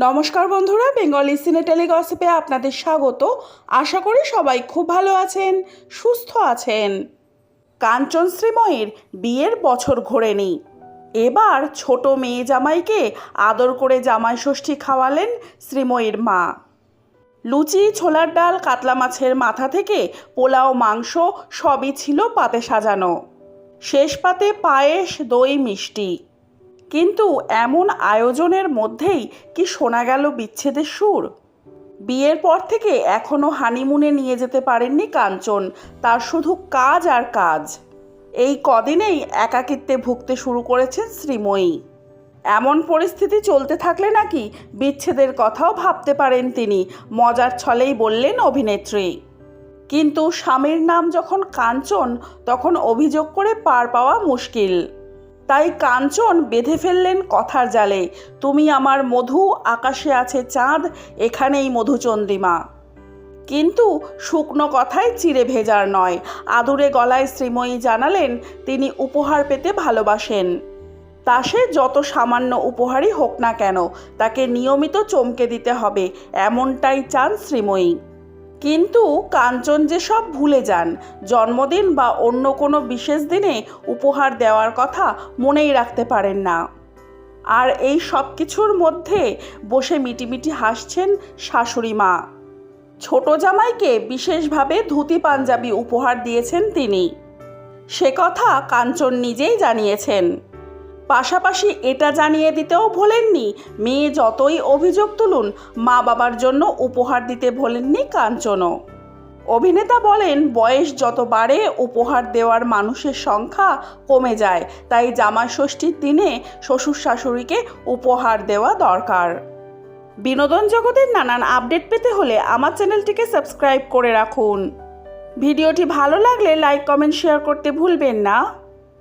নমস্কার বন্ধুরা, বেঙ্গলি সিনে টেলিগসিপে আপনাদের স্বাগত। আশা করি সবাই খুব ভালো আছেন, সুস্থ আছেন। কাঞ্চন শ্রীময়ের বিয়ের বছর ঘোরে ঘোরেনি। এবার ছোট মেয়ে জামাইকে আদর করে জামাই ষষ্ঠী খাওয়ালেন শ্রীময়ীর মা। লুচি, ছোলার ডাল, কাতলা মাছের মাথা থেকে পোলাও, মাংস সবই ছিল পাতে সাজানো। শেষ পাতে পায়েস, দই, মিষ্টি। কিন্তু এমন আয়োজনের মধ্যেই কি শোনা গেল বিচ্ছেদের সুর? বিয়ের পর থেকে এখনও হানিমুনে নিয়ে যেতে পারেননি কাঞ্চন, তার শুধু কাজ আর কাজ। এই কদিনেই একাকিত্বে ভুগতে শুরু করেছেন শ্রীময়ী। এমন পরিস্থিতি চলতে থাকলে নাকি বিচ্ছেদের কথাও ভাবতে পারেন তিনি, মজার ছলেই বললেন অভিনেত্রী। কিন্তু স্বামীর নাম যখন কাঞ্চন, তখন অভিযোগ করে পার পাওয়া মুশকিল। তাই কাঞ্চন বেঁধে ফেললেন কথার জালে। তুমি আমার মধু, আকাশে আছে চাঁদ, এখানেই মধুচন্দ্রিমা। কিন্তু শুকনো কথায় চিড়ে ভেজার নয়। আদুরে গলায় শ্রীময়ী জানালেন, তিনি উপহার পেতে ভালোবাসেন। তা সে যত সামান্য উপহারই হোক না কেন, তাকে নিয়মিত চমকে দিতে হবে, এমনটাই চান শ্রীময়ী। কিন্তু কাঞ্চন যে সব ভুলে যান, জন্মদিন বা অন্য কোনো বিশেষ দিনে উপহার দেওয়ার কথা মনেই রাখতে পারেন না। আর এই সব কিছুর মধ্যে বসে মিটিমিটি হাসছেন শাশুড়ি মা। ছোট জামাইকে বিশেষভাবে ধুতি পাঞ্জাবি উপহার দিয়েছেন তিনি। সে কথা কাঞ্চন নিজেই জানিয়েছেন। পাশাপাশি এটা জানিয়ে দিতেও ভোলেননি। মেয়ে যতই অভিযোগ তুলুন, মা বাবার জন্য উপহার দিতে ভোলেননি কাঞ্চনও। অভিনেতা বলেন, বয়স যত বাড়ে, উপহার দেওয়ার মানুষের সংখ্যা কমে যায়। তাই জামাই ষষ্ঠীর দিনে শ্বশুর শাশুড়িকে উপহার দেওয়া দরকার। বিনোদন জগতের নানান আপডেট পেতে হলে আমার চ্যানেলটিকে সাবস্ক্রাইব করে রাখুন। ভিডিওটি ভালো লাগলে লাইক, কমেন্ট, শেয়ার করতে ভুলবেন না।